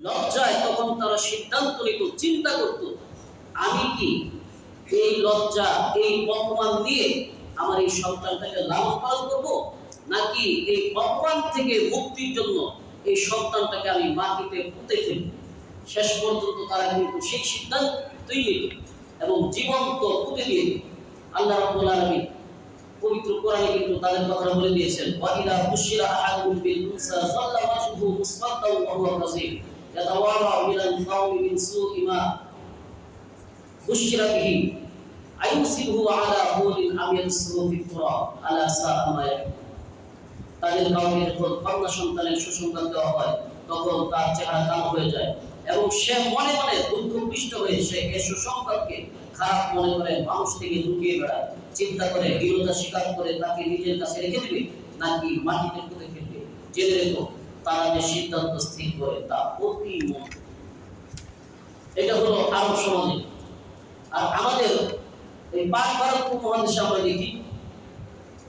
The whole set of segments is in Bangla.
লজ্জায় তখন তারা সিদ্ধান্ত নিত, চিন্তা করত, আমি কি এই লজ্জা, এই অপমান দিয়ে আমার এই সন্তানটাকে লালন পালন করব নাকি এই অপমান থেকে মুক্তির জন্য এই সন্তানটাকে আমি মাটিতে পুঁতে ফেলব শেষ পর্যন্ত তারা কিন্তু সেই সিদ্ধান্তই নিল এবং জীবন্ত পুঁতে দিয়ে। আল্লাহ রাব্বুল আলামিন পবিত্র কোরআনে কিন্তু তাদের কথা বলে দিয়েছেন ওয়াইদা বুশিরা আহাদুম বিল যাল্লা ওয়াজহুহু মুসফাদ্দান ওয়া হুয়া মিনাল কাওমি মিন সুই মা বুশিরা বিহি আইউসিবহু আলা হুলিন আম ইয়াদসুহু ফিত তুরাব আলা সাআ মা ইয়াহকুমুন তাদের কাউকে যখন কন্যা সন্তানের সুসংবাদ দেওয়া হয়, তখন তার চেহারা কালো হয়ে যায় এবং সে মনে মনে দুঃখপৃষ্ট হয়ে সে এই সুসংবাদকে খারাপ মনে করে মানুষ থেকে লুকিয়ে বেড়ায়। চিন্তা করে বিরোধা স্বীকার করে তাকে নিজের কাছে রেখে দিবে, নাকি মাটিতে পুঁতে ফেলবে? জেনে রেখো তারা যে সিদ্ধান্ত স্থির করে তা অতি এটা হলো আরব সমাজে আর আমাদের এই পাক ভারত উপমহাদেশে আমরা দেখি,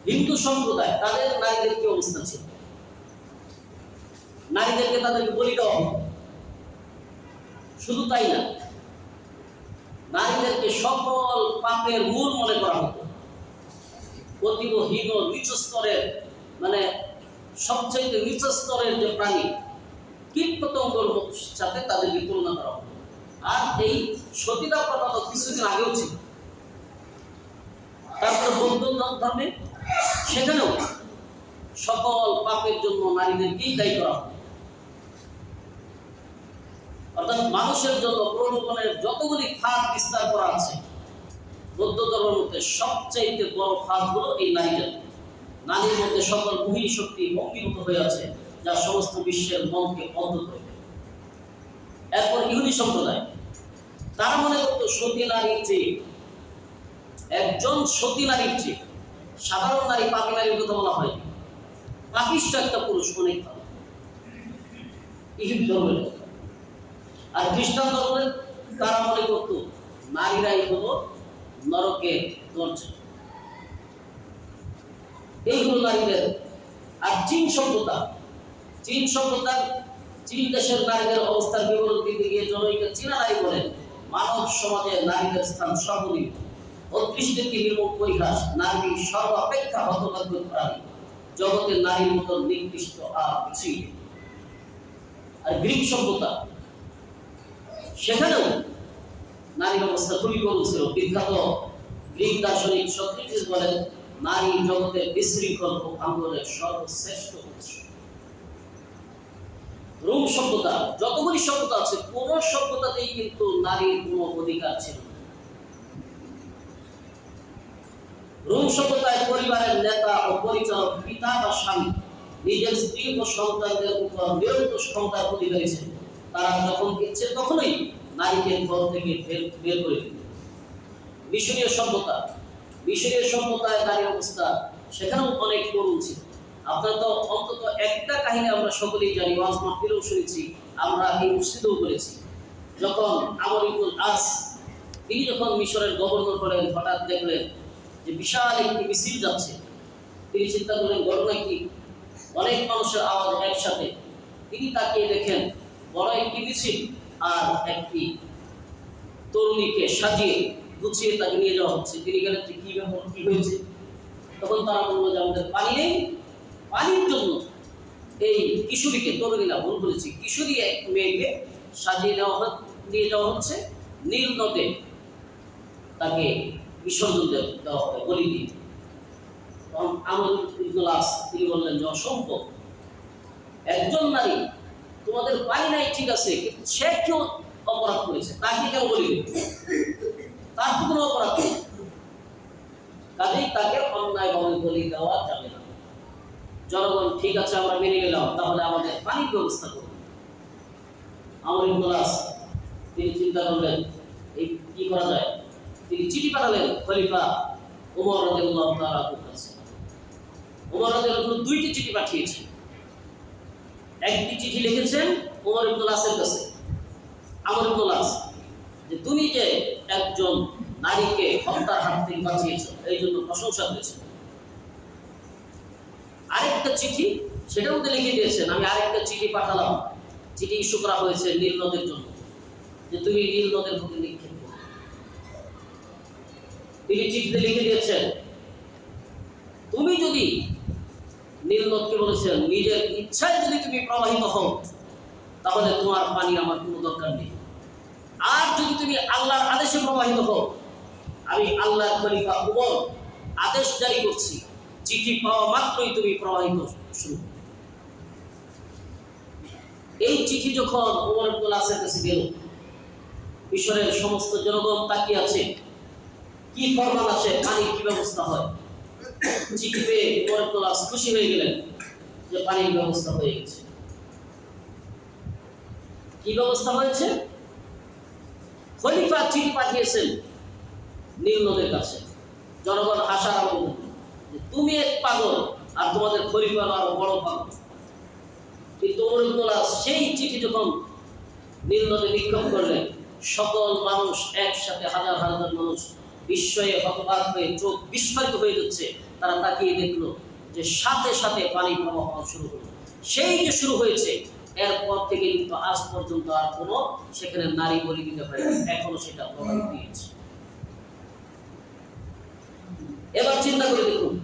হিন্দু সম্প্রদায়, তাদের নারীদের কি অবস্থা ছিল? নারীদেরকে তাদেরকে বলি দেওয়া শুধু তাই না, নারীদেরকে সকল পাপের মূল মনে করা হতো। অতীব হীন নিচ স্তরের মানে সবচেয়ে নিচ স্তরের যে প্রাণী কীট পতঙ্গর সাথে তাদেরকে তুলনা করা হতো আর এই সতীদা প্রথা তো কিছুদিন আগেও ছিল। তারপরে বৌদ্ধ ধর্মে সেখানেও সকল পাপের জন্য নারীদেরকেই দায়ী করা হয় অর্থাৎ মানুষের জন্য প্রলোভনের যতগুলি ফাঁদ বিস্তার করা আছে, বৌদ্ধ ধর্মের মধ্যে সবচাইতে বড় ফাঁদ হলো এই নারী জাতি নারীর মধ্যে সকল মহিল শক্তি অঙ্গীভূত হয়ে আছে, যা সমস্ত বিশ্বের মনকে বন্ধ করে এরপর ইহুদি সম্প্রদায়, তারা মনে করতো সতী নারীর চেয়ে, একজন সতী নারীর চেয়ে সাধারণ নারী পাপি নারীর কথা বলা হয় পাপিষ্ট একটা পুরুষ অনেক ভালো ইহুদি ধর্মের আর খ্রিস্টান ধর্মের তারা মনে করতো, নারীরাই হলো নরকের দরজা। এইগুলো নারীদের আর চীন সভ্যতা, চীন সভ্যতার চীন দেশের নারীদের অবস্থার বিবরণ দিতে গিয়ে জনৈক চীনা নারী বলেন, মানব সমাজে নারীদের স্থান সর্বনিম্ন। জগতের নারীর মতো নিকৃষ্ট আর কিছুই সভ্যতা, সেখানেও নারীর অবস্থা খুবই করুণ বিখ্যাত গ্রিক দার্শনিক সক্রেটিস বলেন নারী জগতের বিশৃঙ্খল ও ভাঙ্গনের সর্বশ্রেষ্ঠ উৎস। রোম সভ্যতা, যতগুলি সভ্যতা আছে, কোন সভ্যতাতেই কিন্তু নারীর কোনো অধিকার ছিল রোম সভ্যতায় পরিবারের নেতা ও পরিচালক, পিতা বা স্বামী, নিজের স্ত্রী ও সন্তানদের উপর নিরন্তর ক্ষমতার অধিকারী ছিল তারা যখন ইচ্ছে তখনই নারীকে ঘর থেকে বের করে দিত মিশরীয় সভ্যতা মিশরীয় সভ্যতায় নারীর অবস্থা সেখানেও অনেক করুণ ছিল। আপনারা তো অন্তত একটা কাহিনী আমরা সকলেই জানি, ওয়াজ মাহফিলেও শুনেছি, আমরা এই মসজিদেও করেছি যখন আমর ইবনুল আস, তিনি যখন মিশরের গভর্নর করেন হঠাৎ দেখলেন যে বিশাল একটি মিছিল যাচ্ছে। তিনি চিন্তা করলেন, ঘটনা কি? অনেক মানুষের আওয়াজ একসাথে। তিনি তাকিয়ে দেখেন, বড় একটি মিছিল আর একটি তরুণীকে সাজিয়ে গুছিয়ে তাকে নিয়ে যাওয়া হচ্ছে। তিনি গেলেন যে, কি ব্যাপার কি হয়েছে? তখন তারা বলল যে, আমাদের পানি নেই পানির জন্য এই কিশোরীকে তরুণী না ভুল বলেছি। কিশোরী এক মেয়েকে সাজিয়ে নেওয়া নিয়ে যাওয়া হচ্ছে। নীল নদে তাকে বিসর্জন দেওয়া হবে বলি দিয়ে। তখন আমল ইবনুল আস, তিনি বললেন যে, অসম্ভব। একজন নারী তোমাদের পানি নাই ঠিক আছে, কিন্তু সে কেউ অপরাধ করেছে, তাকে কেউ বলি তার তো। কোনো অপরাধ নেই কাজেই তাকে অন্যায়ভাবে বলি দেওয়া যাবে না। জনগণ, ঠিক আছে, আমরা মেনে গেলাম তাহলে আমাদের পানির ব্যবস্থা করুন। আমার ইবনুলাস তিনি চিন্তা করলেন, এই কি করা যায়? তিনি চিঠি পাঠালেন খলিফা ওমর রাদিয়াল্লাহু তাআলা কাছে। ওমর রাদিয়াল্লাহু দুইটি চিঠি পাঠিয়েছেন। একটি চিঠি লিখেছেন ওমর ইবনুলাসের কাছে। আমর ইবনুলাস যে তুমি যে একজন নারীকে হত্যার হাত থেকে বাঁচিয়েছ, এই জন্য প্রশংসা করেছেন আরেকটা চিঠি, সেটাও মধ্যে লিখে দিয়েছেন, আমি আরেকটা চিঠি পাঠালাম। চিঠি ইস্যু করা হয়েছে নীল নদের জন্য, যে তুমি নীল নদের প্রতি নিক্ষেপ করো। তিনি চিঠিতে লিখে দিয়েছেন, তুমি যদি নীল নদকে বলেছেন, নিজের ইচ্ছায় যদি তুমি প্রবাহিত হও, তাহলে তোমার পানি আমার কোনো দরকার নেই। আর যদি তুমি আল্লাহর আদেশে প্রবাহিত হও, আমি আল্লাহর খলিফা উমর আদেশ জারি করছি। চিঠি পাওয়া মাত্রই তুমি প্রবাহিত শুরু এই চিঠি যখন উমর আব্দুল আসের কাছে গেল, মিশরের সমস্ত জনগণ তাকিয়ে আছে, কি ফরমান আসে, পানির কি ব্যবস্থা হয়? চিঠি পেয়ে উমর আব্দুল আস খুশি হয়ে গেলেন যে পানির ব্যবস্থা হয়ে গেছে। কি ব্যবস্থা হয়েছে? খলিফা চিঠি পাঠিয়েছেন নীল নদের কাছে। জনগণ হাসার আরম্ভ তুমি এক পাগল আর তোমাদের খলিফা আরও বড় পাগল। কিন্তু অমরুদ্দোলা সেই চিঠি যখন নীল নদে নিক্ষেপ করলেন, সকল মানুষ একসাথে হাজার হাজার মানুষ বিস্ময়ে হতবাক হয়ে চোখ বিস্ফারিত হয়ে যাচ্ছে। তারা তাকিয়ে দেখল যে সাথে সাথে পানি প্রবাহ শুরু হলো। সেই যে শুরু হয়েছে এরপর থেকে কিন্তু আজ পর্যন্ত আর কোনো সেখানে নারী বলি দিতে হয়নি এখনও সেটা প্রভাব দিয়েছে এবার চিন্তা করে দেখুন,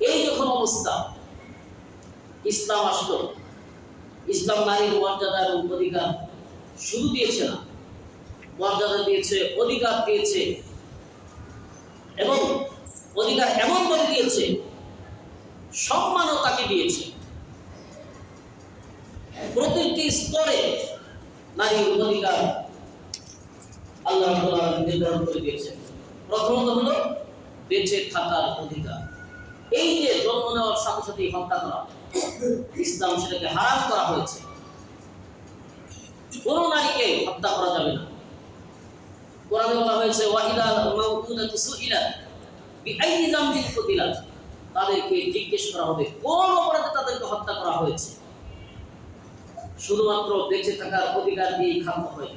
এই যখন অবস্থা, ইসলাম আসলো, ইসলাম নারীর মর্যাদা এবং অধিকার শুরু দিয়েছে না, মর্যাদা দিয়েছে, অধিকার দিয়েছে, এবং অধিকার এমন করে দিয়েছে, সম্মানও তাকে দিয়েছে। প্রতিটি স্তরে নারীর অধিকার আল্লাহ নির্ধারণ করে দিয়েছেন। প্রথমত হলো বেঁচে থাকার অধিকার। এই যে জন্ম নেওয়ার সাথে সাথে হত্যা করা, ইসলাম সেটাকে হারাম করা হয়েছে। কোন নারীকে হত্যা করা যাবে না। কোরআনে বলা হয়েছে, ওয়াহিদা মাউকুদাতু সুইলা বিআইয়ি যামবিন কুতিলাত তাদেরকে জিজ্ঞেস করা হবে, কোন অপরাধে তাদেরকে হত্যা করা হয়েছে? শুধুমাত্র বেঁচে থাকার অধিকার দিয়েই খাদ্য হয়।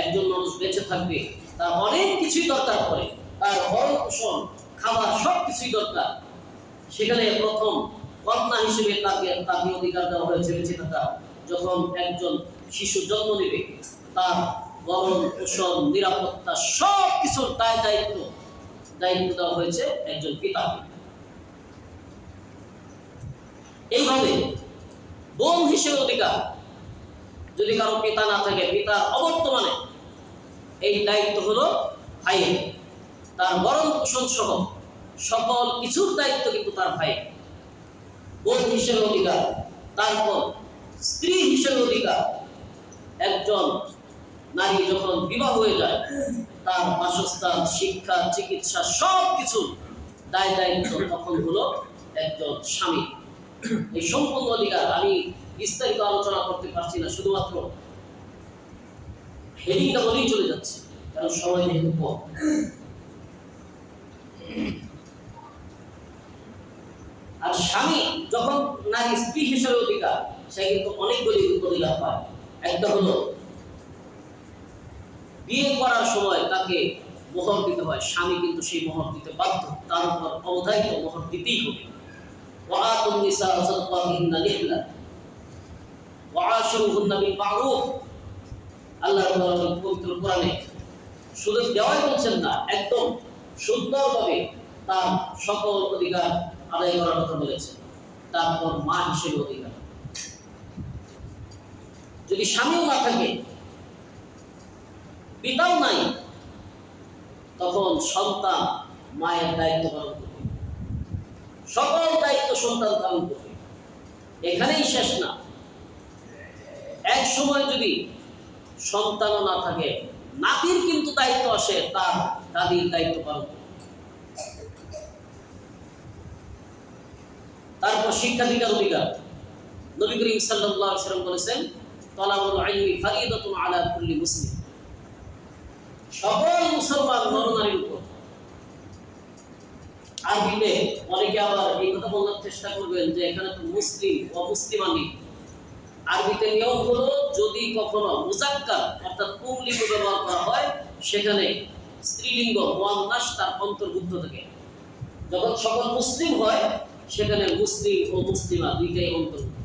একজন মানুষ বেঁচে থাকবে, তার অনেক কিছুই দরকার পড়ে। তার ভরণ পোষণ, খাবার সব কিছুই দরকার। সেখানে প্রথম কন্যা হিসেবে তাকে তাকে অধিকার দেওয়া হয়েছে বেঁচে থাকা। যখন একজন শিশু জন্ম নেবে, তার ভরণ পোষণ, নিরাপত্তা সব কিছুর দায় দায়িত্ব দায়িত্ব দেওয়া হয়েছে একজন পিতাকে। এইভাবে বোন হিসেবে অধিকার যদি কারও পিতা না থাকে, পিতার অবর্তমানে এই দায়িত্ব হলো ভাইয়ের তার বরণ পোষণ সহ সকল কিছুর দায়িত্ব কিন্তু তার ভাই। বোন হিসেবে অধিকার, তারপর স্ত্রী হিসেবে অধিকার। একজন নারী যখন বিবাহ হয়ে যায়, তার বাসস্থান, শিক্ষা, চিকিৎসা সব কিছু দায় দায়িত্ব তখন হলো একজন স্বামী। এই সম্পূর্ণ অধিকার আমি বিস্তারিত আলোচনা করতে পারছি না, শুধুমাত্র হেডিংটা বলেই চলে যাচ্ছে, কারণ সময় যেহেতু কম। আর স্বামী যখন নারী স্ত্রী হিসেবে অধিকার, সে কিন্তু অনেকগুলি পায়। একটা হলো, বিয়ে করার সময় তাকে মোহর দিতে হয়, স্বামী কিন্তু সেই মোহর দিতে বাধ্য, তার উপর অবধারিত মোহর দিতেই হবে। ওয়া ওয়াশুরুহুন্না বিল দেওয়াই বলছেন না, একদম তারপর অধিকার। যদি স্বামীও না থাকে, পিতাও নাই, তখন সন্তান মায়ের দায়িত্ব পালন করবে। সকল দায়িত্ব সন্তান পালন করবে। এখানেই শেষ না। এক সময় যদি সন্তানও না থাকে, নাতির কিন্তু দায়িত্ব আসে, তার দাদির দায়িত্ব পালন তারপর শিক্ষাধিকার অধিকার। নবী করিম সাল্লাম বলেছেন মুসলিম। সকল মুসলমান উপর। অনেকে আবার বলার চেষ্টা করবেন যে, এখানে মুসলিম ও মুসলিমানি আরবিতে নিয়ম হলো যদি কখনো মুজাক্কার, অর্থাৎ পুংলিঙ্গ ব্যবহার করা হয়, সেখানে স্ত্রীলিঙ্গ, মোয়ান্নাস তার অন্তর্ভুক্ত থাকে। যখন সকল মুসলিম হয়, সেখানে মুসলিম ও মুসলিমা দুইটাই অন্তর্ভুক্ত।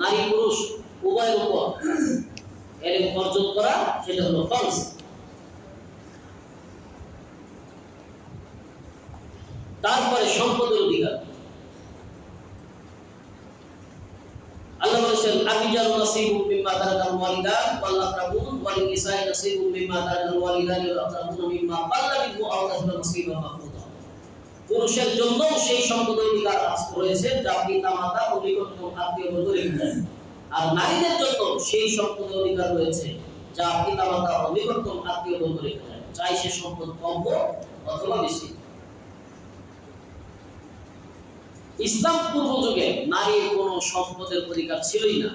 নারী পুরুষ উভয়ের উপর এলেম অর্জন করা, সেটা হলো ফরজ। তারপরে সম্পদের অধিকার আল্লাহ বলেছেন নাসিবুম মিম্মা তারাকাল ওয়ালিদান ওয়াল আকরাবুন ওয়াল নিসাই নাসিবুম মিম্মা তারাকাল ওয়ালিদান ওয়াল আকরাবুন মিম্মা কাল্লা বিহু আও কাসরা নাসিবা মাফরুদা পুরুষের জন্য সেই সম্পদের অধিকার রয়েছে যা পিতা মাতা ও আত্মীয় বর্গ রেখে আর নারীদের জন্য সেই সম্পদের অধিকার রয়েছে যা পিতা মাতা ও আত্মীয় বর্গ রেখে চাই সে সম্পদ কম অথবা বেশি। ইসলাম পূর্ব যুগে নারীর কোনো সম্পদের অধিকার ছিলই না।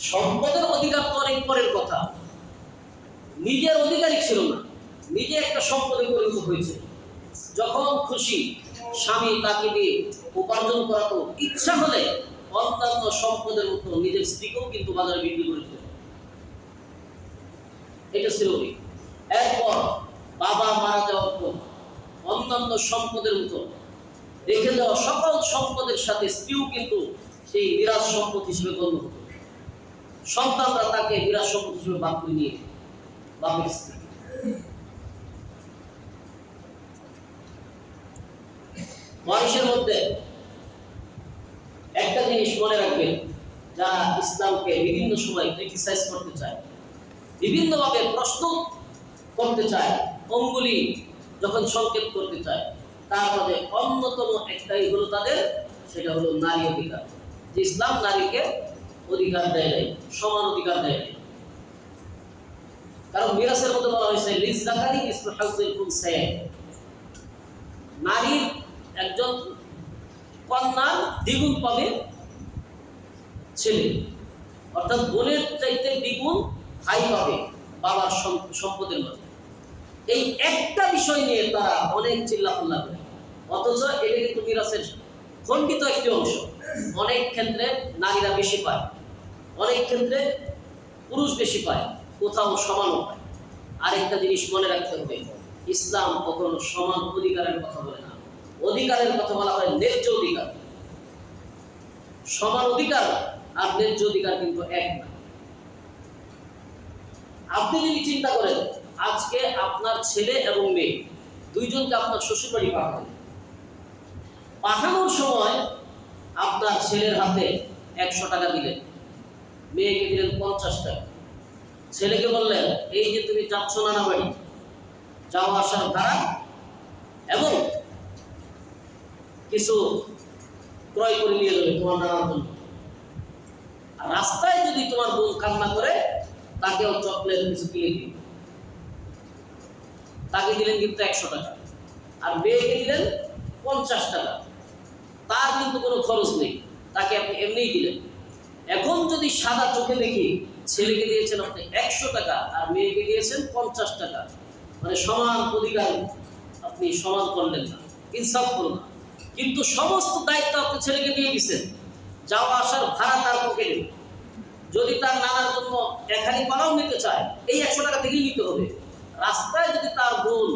সম্পদের অধিকার তো অনেক পরের কথা। নিজের অধিকারই ছিল না। নিজে একটা সম্পদে পরিণত হয়েছে। যখন খুশি স্বামী তাকে দিয়ে উপার্জন করাতো, ইচ্ছা হলে অন্যান্য সম্পদের মতো নিজের স্ত্রীকেও কিন্তু বাজারে বিক্রি করে দিত এটা ছিল। এরপর বাবা মারা যাওয়ার পর অন্যান্য সম্পদের মতো রেখে দেওয়া সকল সম্পদের সাথে স্ত্রীও কিন্তু সেই বিরাট সম্পদ হিসেবে গণ্য হতো। সন্তানরা তাকে বিরাট হিসেবে বাপ নিয়ে বাপের স্ত্রী। মানুষের মধ্যে একটা জিনিস মনে রাখবেন, যারা ইসলামকে বিভিন্ন সময় ক্রিটিসাইজ করতে চায়, বিভিন্নভাবে প্রশ্ন করতে চায়, অঙ্গুলি যখন সংকেত করতে চায়, তার মধ্যে অন্যতম একটাই হলো তাদের, সেটা হলো নারী অধিকার। যে ইসলাম নারীকে অধিকার দেয় নাই, সমান অধিকার দেয় নাই। কারণ মিরাসের মধ্যে বলা হয়েছে লিজ জাকারি ইসলাম হাউজুল কুনসাইন নারীর একজন কন্যা দ্বিগুণ পাবে ছেলে। অর্থাৎ বোনের চাইতে দ্বিগুণ ভাই পাবে বাবার সম্পদের মধ্যে। এই একটা বিষয় নিয়ে তারা অনেক চিল্লাপাল্লা করে। অথচ এটা কিন্তু মিরাসের খণ্ডিত একটি অংশ। অনেক ক্ষেত্রে নারীরা বেশি পায়। অনেক ক্ষেত্রে পুরুষ বেশি পায়, কোথাও সমানও পায়। আরেকটা জিনিস মনে রাখতে হবে, ইসলাম কখনো সমান অধিকারের কথা বলে না। অধিকারের কথা বলা হয় ন্যায্য অধিকার। সমান অধিকার আর ন্যায্য অধিকার কিন্তু এক না আপনি যদি চিন্তা করেন, আজকে আপনার ছেলে এবং মেয়ে, দুইজনকে আপনার শ্বশুর বাড়ি পাঠানোর সময় আপনার ছেলের হাতে একশো টাকা দিলেন। মেয়েকে দিলেন পঞ্চাশ টাকা। ছেলেকে বললেন, এই যে তুমি যাচ্ছ নানা বাড়ি যাওয়া আসার ভাড়া এবং কিছু ক্রয় করে নিয়ে যাবে তোমার নানার জন্য। রাস্তায় যদি তোমার বোন কান্না করে, তাকেও চকলেট কিছু কিনে দিন। তাকে দিলেন কিন্তু একশো টাকা। আর মেয়েকে দিলেন পঞ্চাশ টাকা। তার কিন্তু কোনো খরচ নেই। তাকে আপনি এমনিই দিলেন। যদি সাদা চোখে দেখি ছেলেকে দিয়েছেন আপনি একশো টাকা আর মেয়েকে দিয়েছেন পঞ্চাশ টাকা। মানে সমান অধিকার আপনি সমান করলেন না, ইনসাফ করুন না। কিন্তু সমস্ত দায়িত্ব আপনি ছেলেকে দিয়ে দিচ্ছেন যাওয়া আসার ভাড়া তার পকেটে। যদি তার নানার জন্য এখানে পালাও নিতে চায়, এই একশো টাকা থেকেই নিতে হবে। রাস্তায় যদি তার বোন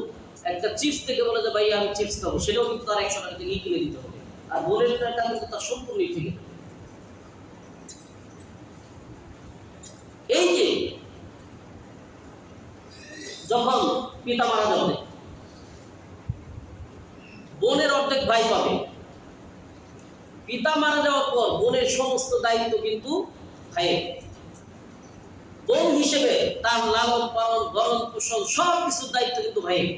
একটা চিপস থেকে বলে যে ভাই আমি চিপস খাব সেটাও কিন্তু তার একশো টাকা থেকেই কিনে দিতে হবে। আর বোনের টাকা কিন্তু তার সম্পূর্ণই থেকে এই যে, যখন পিতা মারা যাবে, বোনের অর্ধেক ভাই পাবে। পিতা মারা যাওয়ার পর বোনের সমস্ত দায়িত্ব কিন্তু ভাইয়ের। বোন হিসেবে তার লালন পালন গরম পোষণ সব কিছুর দায়িত্ব কিন্তু ভাইয়ের।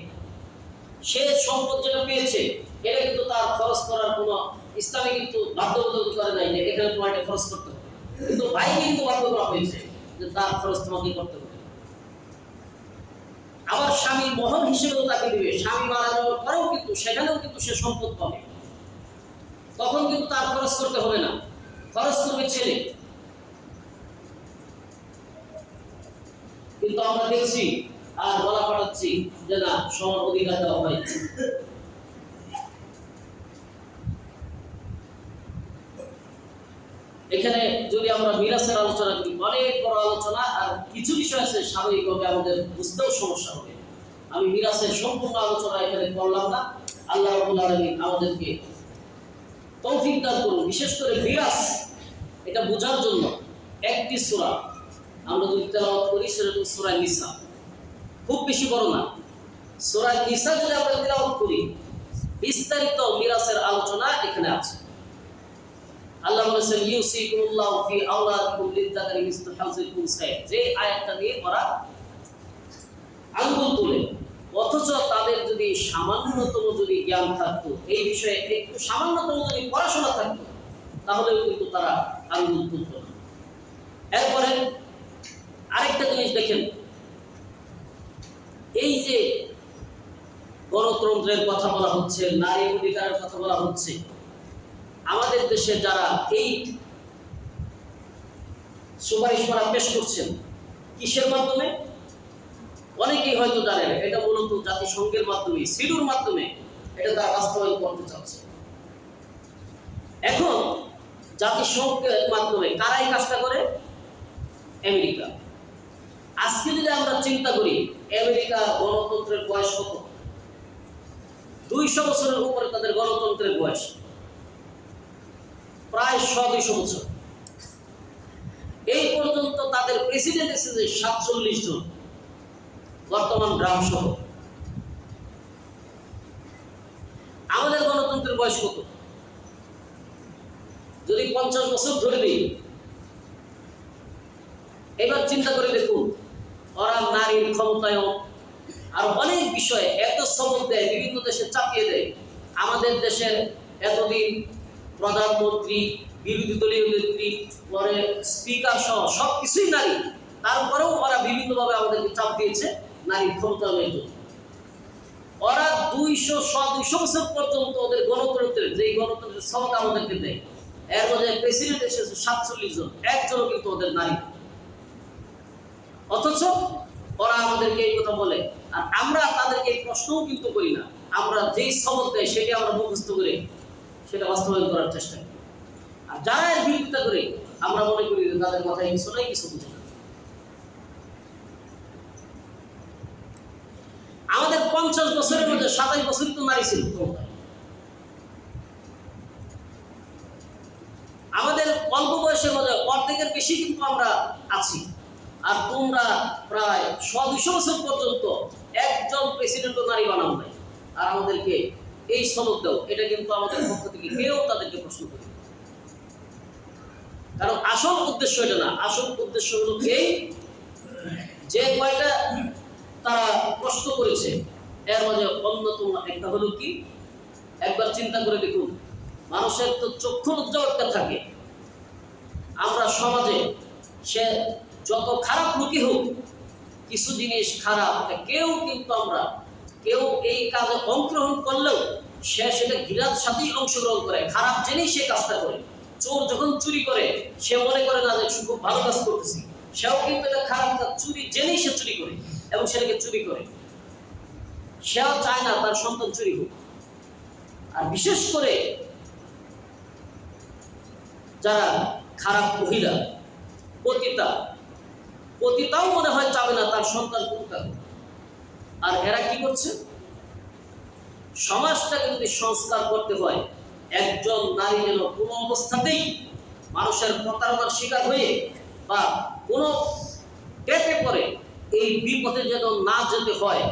সে সম্পদ যেটা পেয়েছে, এটা কিন্তু তার খরচ করার কোনো ইসলামে কিন্তু বাধ্যবাধকতা করে নাই যে এখানে তোমার খরচ করতে হবে। কিন্তু ভাই কিন্তু বাধ্য করা হয়েছে। তার খরচ তোমাকে করতে হবে। আবার স্বামী মহর হিসেবেও তাকে দিবে। স্বামী মারা যাওয়ার পরেও কিন্তু সেখানেও কিন্তু সে সম্পদ পাবে। তখন কিন্তু তার খরচ করতে হবে না। খরচ করবে ছেলে। কিন্তু আমরা দেখছি আর বলা পাঠাচ্ছি যে না, সমান অধিকার দেওয়া হয় এখানে যদি আমরা মিরাসের আলোচনা করি, অনেক বড় আলোচনা আর কিছু বিষয় আছে স্বাভাবিকভাবে আমাদের বুঝতেও সমস্যা হবে। আমি মিরাসের সম্পূর্ণ আলোচনা এখানে করলাম না। আল্লাহ আলামিন আমাদেরকে তৌফিক দান করুন। বিশেষ করে মিরাস এটা বোঝার জন্য একটি সূরা। আমরা যদি তেলাওয়াত করি, সেটা হলো সূরা নিসা। খুব বেশি বড় না। সূরা নিসা যদি আমরা তেলাওয়াত করি, বিস্তারিত মিরাসের আলোচনা এখানে আছে। আল্লাহ বলেছেন ইউসিকুল্লাহু ফি আওলাদিকুম লিযাকারি মিসলু হাযিল উনসাইন যে আয়াতটা নিয়ে ওরা আঙ্গুল তুলে, অথচ তাদের যদি সামান্যতম যদি জ্ঞান থাকতো, এই বিষয়ে একটু সামান্যতম যদি পড়াশোনা থাকতো, তাহলেও কিন্তু তারা আঙ্গুল তুলত এরপরে আরেকটা জিনিস দেখেন, এই যে গণতন্ত্রের কথা বলা হচ্ছে, নারী অধিকারের কথা বলা হচ্ছে আমাদের দেশে যারা এই সুপারিশমারা পেশ করছেন, কিসের মাধ্যমে? অনেকেই হয়তো জানেন, এটা মূলত জাতিসংঘের মাধ্যমে, সিডুর মাধ্যমে এটা তারা বাস্তবায়ন করতে চাচ্ছে। এখন জাতিসংঘের মাধ্যমে কারাই কাজটা করে? আমেরিকা। আজকে যদি আমরা চিন্তা করি, আমেরিকা গণতন্ত্রের বয়স কত? দুইশো বছরের উপরে তাদের গণতন্ত্রের বয়স। প্রায় শ দুইশো বছর। এই পর্যন্ত তাদের প্রেসিডেন্ট এসেছে সাতচল্লিশ জন, বর্তমান গ্রাম সহ আমাদের গণতন্ত্রের বয়স কত? যদি পঞ্চাশ বছর ধরে দিই এবার চিন্তা করে দেখুন, ওরা নারীর ক্ষমতায়ন আর অনেক বিষয়ে এত সবক দেয়, বিভিন্ন দেশে চাপিয়ে দেয়। আমাদের দেশের এতদিন প্রধানমন্ত্রী, বিরোধী দলীয় নেত্রী, পরে স্পিকার সহ সব কিছুই নারী। তারপরেও ওরা বিভিন্নভাবে আমাদেরকে চাপ দিয়েছে নারীর ক্ষমতায়নের জন্য। ওরা দুইশো শ দুইশো বছর পর্যন্ত ওদের গণতন্ত্রের যে গণতন্ত্রের সবক আমাদেরকে দেয়। এর মধ্যে প্রেসিডেন্ট এসেছে সাতচল্লিশ জন, একজনও কিন্তু ওদের নারী। অথচ ওরা আমাদেরকে এই কথা বলে, আর আমরা তাদেরকে এই প্রশ্নও কিন্তু করি না। আমরা যেই সবক দেয় সেটি আমরা মুখস্থ করে। সেটা বাস্তবায়ন করার চেষ্টা করি। আর যারা এর বিরোধিতা করে আমরা মনে করি যে তাদের কথা এই শোনাই কিছু বুঝে না আমাদের পঞ্চাশ বছরের মধ্যে সাতাশ বছর তো নারী ছিল আমাদের অল্প বয়সের মধ্যে অর্ধেকের বেশি কিন্তু আমরা আছি। আর তোমরা প্রায় শ দুশো বছর পর্যন্ত একজন প্রেসিডেন্টও নারী বানাও নাই। আর আমাদেরকে এই সনদ দাও। এটা কিন্তু আমাদের পক্ষ থেকে কেউ তাদেরকে প্রশ্ন করে কারণ আসল উদ্দেশ্য এটা না। আসল উদ্দেশ্য হলো এই যে কয়টা তারা প্রশ্ন করেছে, এর মাঝে অন্যতম একটা হলো কি? একবার চিন্তা করে দেখুন, মানুষের তো চক্ষু উজ্জ্বলতা থাকে। আমরা সমাজে সে যত খারাপ লোকই হোক, কিছু জিনিস খারাপ, কেউ কিন্তু আমরা কেউ এই কাজে অংশগ্রহণ করলেও সে সেটা ঘৃণার সাথেই অংশগ্রহণ করে। খারাপ জেনেই সে কাজটা করে। চোর যখন চুরি করে, সে মনে করে না যে খুব ভালো কাজ করতেছি। সেও কিন্তু এটা খারাপ কাজ, চুরি জেনেই সে চুরি করে, এবং সেটাকে চুরি করে। সেও চায় না তার সন্তান চুরি হোক। আর বিশেষ করে যারা খারাপ মহিলা, পতিতা, পতিতাও মনে হয় চাবে না তার সন্তান হোক। আর এরা কি করছে? সমাজটাকে যদি সংস্কার করতে হয়, একজন নারী যেন কোনো অবস্থাতেই মানুষের প্রতারণার শিকার হয়ে বা কোনো টেপে পড়ে এই বিপথে যেন না যেতে হয়,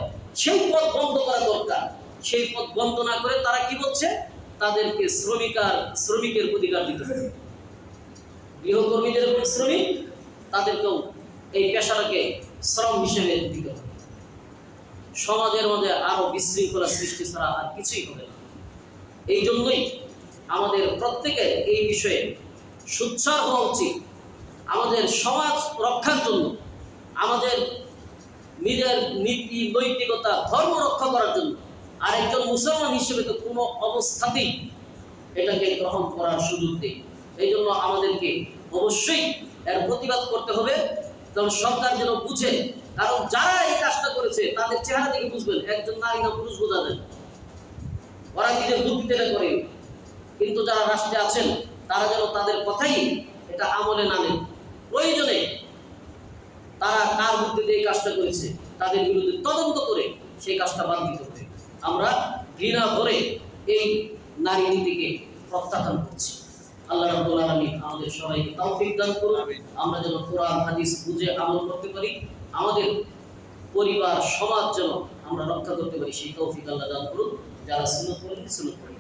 সেই পথ বন্ধ করা দরকার। সেই পথ বন্ধ না করে তারা কি বলছে? তাদেরকে শ্রমিকার, শ্রমিকের অধিকার দিতে হবে। গৃহকর্মীদের শ্রমিক, তাদেরকেও এই পেশাটাকে শ্রম হিসেবে দিতে সমাজের মধ্যে আরও বিশৃঙ্খলা সৃষ্টি ছাড়া আর কিছুই হবে না। এই জন্যই আমাদের প্রত্যেকের এই বিষয়ে সুচ্চার হওয়া উচিত। আমাদের সমাজ রক্ষার জন্য, আমাদের নিজের নীতি, নৈতিকতা, ধর্ম রক্ষা করার জন্য আর একজন মুসলমান হিসেবে তো কোনো অবস্থাতেই এটাকে গ্রহণ করার সুযোগ নেই। এই জন্য আমাদেরকে অবশ্যই এর প্রতিবাদ করতে হবে। কারণ সরকার যেন বুঝে কারণ যারা এই কাজটা করেছে তাদের চেহারা থেকে বুঝবেন একজন নারী না পুরুষ বোঝা যায়। ওরা নিজের বুদ্ধিতে এটা করে। কিন্তু যারা রাষ্ট্রে আছেন তারা যেন তাদের কথাই এটা আমলে না নেন প্রয়োজনে তারা কার বুদ্ধিতে এই কাজটা করেছে তাদের বিরুদ্ধে তদন্ত করে সেই কাজটা বাদ দিতে হবে। আমরা ঘৃণা ভরে এই নারী নীতিকে প্রত্যাখ্যান করছি। আল্লাহ রাব্বুল আলামিন আমাদের সবাইকে তৌফিক দান করুন। আমরা যেন কোরআন হাদিস বুঝে আমল করতে পারি। আমাদের পরিবার, সমাজ যেন আমরা রক্ষা করতে পারি, সেই তৌফিক আল্লাহ দান করুন। যারা সুন্নত করেন সুন্নত করেন